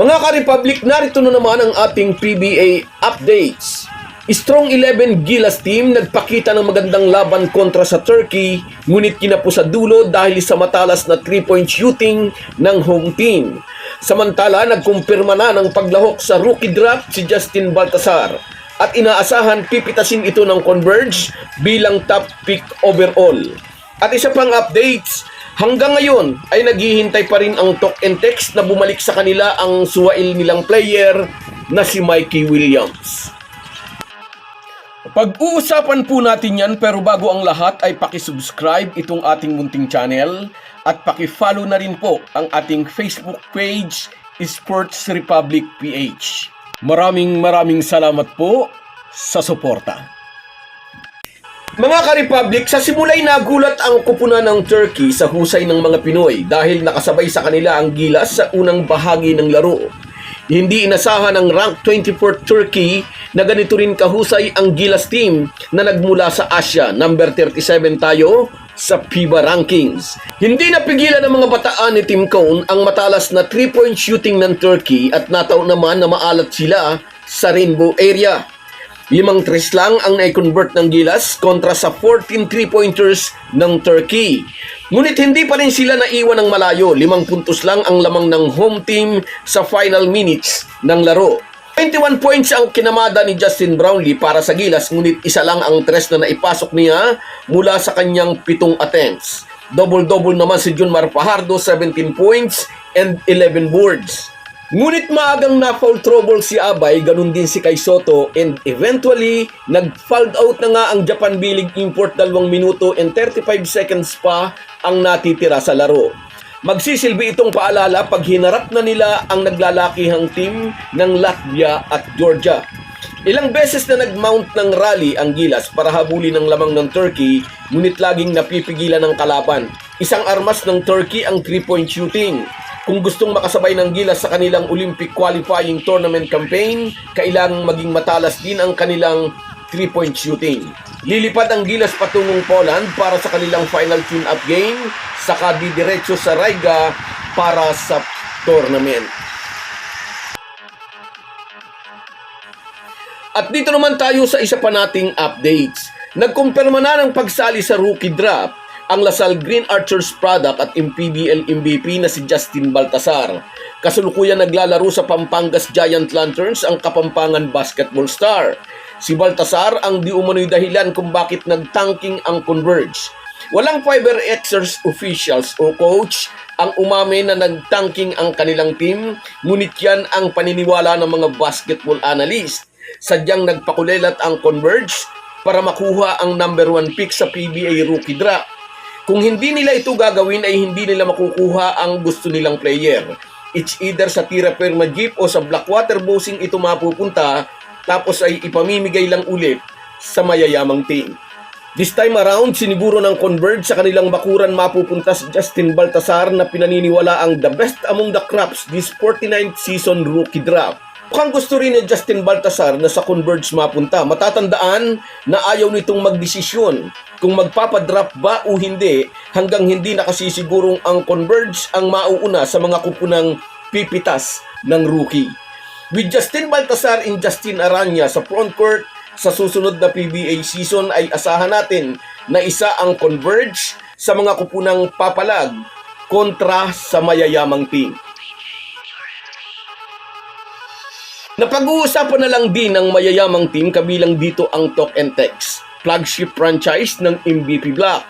Mga ka-Republic, narito na naman ang ating PBA updates. Strong 11 Gilas team nagpakita ng magandang laban kontra sa Turkey, ngunit kinapo sa dulo dahil sa matalas na 3-point shooting ng home team. Samantala, nagkumpirma na ng paglahok sa rookie draft si Justin Baltasar at inaasahan pipitasin ito ng Converge bilang top pick overall. At isa pang updates, hanggang ngayon ay naghihintay pa rin ang talk and text na bumalik sa kanila ang suwail nilang player na si Mikey Williams. Pag-uusapan po natin yan pero bago ang lahat ay paki-subscribe itong ating munting channel at paki-follow na rin po ang ating Facebook page Sports Republic PH. Maraming maraming salamat po sa suporta. Mga ka-Republic, sa simulay nagulat ang kupunan ng Turkey sa husay ng mga Pinoy dahil nakasabay sa kanila ang gilas sa unang bahagi ng laro. Hindi inasahan ng rank 24 Turkey na ganito rin kahusay ang Gilas team na nagmula sa Asia, number 37 tayo sa FIBA rankings. Hindi napigilan ng mga bataan ni Team Cone ang matalas na 3-point shooting ng Turkey at nataon naman na maalat sila sa rainbow area. Limang tres lang ang na-convert ng Gilas kontra sa 14 three-pointers ng Turkey. Ngunit hindi pa rin sila naiwan ng malayo. Limang puntos lang ang lamang ng home team sa final minutes ng laro. 21 points ang kinamada ni Justin Brownlee para sa Gilas ngunit isa lang ang tres na naipasok niya mula sa kanyang pitong attempts. Double-double naman si Junmar Fajardo, 17 points and 11 boards. Ngunit maagang na-foul trouble si Abay, ganun din si Kai Soto, and eventually, nag-fouled out na nga ang Japan Bilig import 2 minuto and 35 seconds pa ang natitira sa laro. Magsisilbi itong paalala pag hinarap na nila ang naglalakihang team ng Latvia at Georgia. Ilang beses na nag-mount ng rally ang Gilas para habulin ang lamang ng Turkey, ngunit laging napipigilan ng kalaban. Isang armas ng Turkey ang 3-point shooting. Kung gustong makasabay ng Gilas sa kanilang Olympic qualifying tournament campaign, kailangang maging matalas din ang kanilang 3-point shooting. Lilipad ang Gilas patungong Poland para sa kanilang final tune-up game, saka didiretso sa Riga para sa tournament. At dito naman tayo sa isa pa nating updates. Nagkumpirma na ng pagsali sa rookie draft ang Lasal Green Archers product at MPBL MVP na si Justin Baltasar. Kasalukuyan naglalaro sa Pampangas Giant Lanterns ang Kapampangan basketball star. Si Baltasar ang di umano'y dahilan kung bakit nagtanking ang Converge. Walang Fiber Xers officials o coach ang umame na nagtanking ang kanilang team, ngunit yan ang paniniwala ng mga basketball analyst. Sadyang nagpakulelat ang Converge para makuha ang number one pick sa PBA rookie draft. Kung hindi nila ito gagawin ay hindi nila makukuha ang gusto nilang player. It's either sa Tira Perma Jeep o sa Blackwater Bossing ito mapupunta tapos ay ipamimigay lang ulit sa mayayamang team. This time around, siniguro ng Converge sa kanilang bakuran mapupunta si Justin Baltasar na pinaniniwala ang the best among the crops this 49th season rookie draft. Mukhang gusto rin ni Justin Baltasar na sa Converge mapunta. Matatandaan na ayaw nitong magdesisyon kung magpapadrap ba o hindi hanggang hindi nakasisigurong ang Converge ang mauuna sa mga kupunang pipitas ng rookie. With Justin Baltasar and Justin Aranya sa front court, sa susunod na PBA season ay asahan natin na isa ang Converge sa mga kupunang papalag kontra sa mayayamang team. Napag-uusapan na lang din ng mayayamang team kabilang dito ang Talk and Text, flagship franchise ng MVP Black.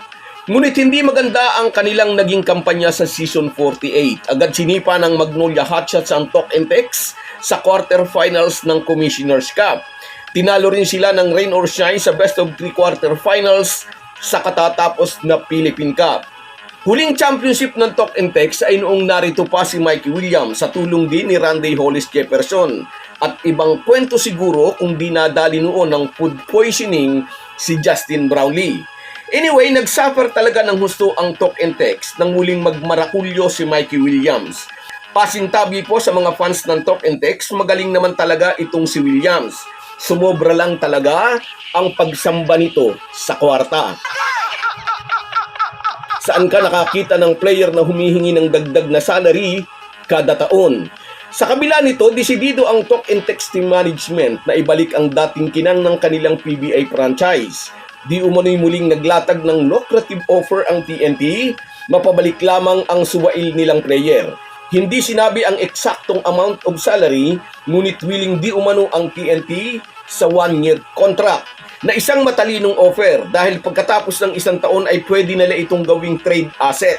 Ngunit hindi maganda ang kanilang naging kampanya sa Season 48. Agad sinipa ng Magnolia Hotshots ang Talk and Text sa quarterfinals ng Commissioner's Cup. Tinalo rin sila ng Rain or Shine sa best of three quarterfinals sa katatapos na Philippine Cup. Huling championship ng Talk and Text ay noong narito pa si Mikey Williams sa tulong din ni Randy Hollis Jefferson. At ibang kwento siguro kung di nadali noon ng food poisoning si Justin Brownlee. Anyway, nagsuffer talaga ng husto ang Talk and Text nang muling magmarakulyo si Mikey Williams. Pasintabi po sa mga fans ng Talk and Text, magaling naman talaga itong si Williams. Sumobra lang talaga ang pagsamba nito sa kwarta. Saan ka nakakita ng player na humihingi ng dagdag na salary kada taon? Sa kabila nito, desidido ang Talk and Text Team Management na ibalik ang dating kinang ng kanilang PBA franchise. Di umano'y muling naglatag ng lucrative offer ang TNT, mapabalik lamang ang suwail nilang player. Hindi sinabi ang eksaktong amount of salary, ngunit willing di umano ang TNT sa one-year contract na isang matalinong offer dahil pagkatapos ng isang taon ay pwede nila itong gawing trade asset.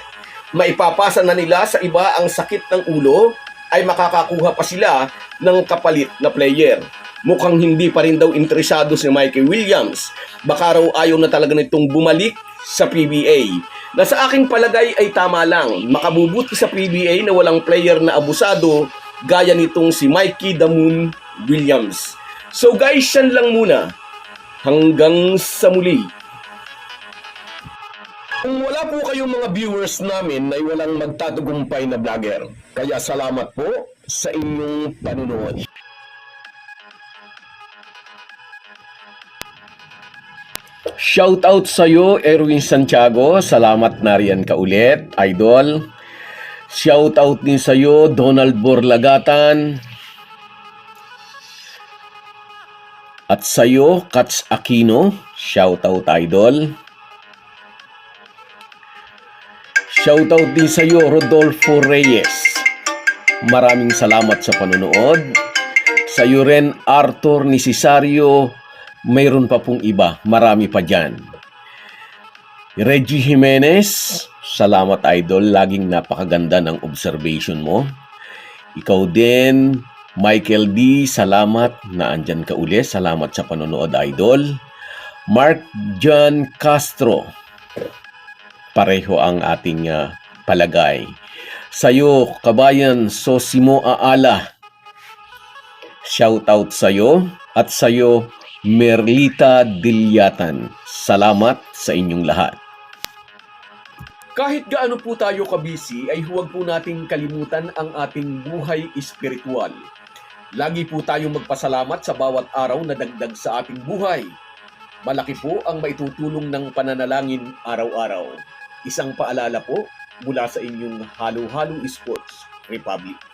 Maipapasa na nila sa iba ang sakit ng ulo ay makakakuha pa sila ng kapalit na player. Mukhang hindi pa rin daw interesado si Mikey Williams. Baka raw ayaw na talaga nitong bumalik sa PBA. Na sa aking palagay ay tama lang. Makabubuti sa PBA na walang player na abusado gaya nitong si Mikey Damoon Williams. So guys, yan lang muna. Hanggang sa muli. Kung wala po kayong mga viewers namin ay walang magtatagumpay na vlogger. Kaya salamat po sa inyong panunood. Shout out sa iyo, Erwin Santiago. Salamat na riyan ka ulit, idol. Shout out din sa iyo, Donald Borlagatan. At sa iyo, Kats Aquino. Shout out, idol. Shoutout din sa iyo, Rodolfo Reyes. Maraming salamat sa panonood. Sa iyo rin, Arthur Nisisario. Mayroon pa pong iba. Marami pa dyan. Reggie Jimenez. Salamat, Idol. Laging napakaganda ng observation mo. Ikaw din, Michael D. Salamat na andyan ka uli. Salamat sa panonood, Idol. Mark John Castro pareho ang ating ah, palagay. Sa'yo, kabayan Sosimo Aala, shout out sa'yo at sa'yo Merlita Dilyatan. Salamat sa inyong lahat. Kahit gaano po tayo kabisi, ay huwag po nating kalimutan ang ating buhay espiritual. Lagi po tayong magpasalamat sa bawat araw na dagdag sa ating buhay. Malaki po ang maitutulong ng pananalangin araw-araw. Isang paalala po mula sa inyong Halo Halo Sports Republic.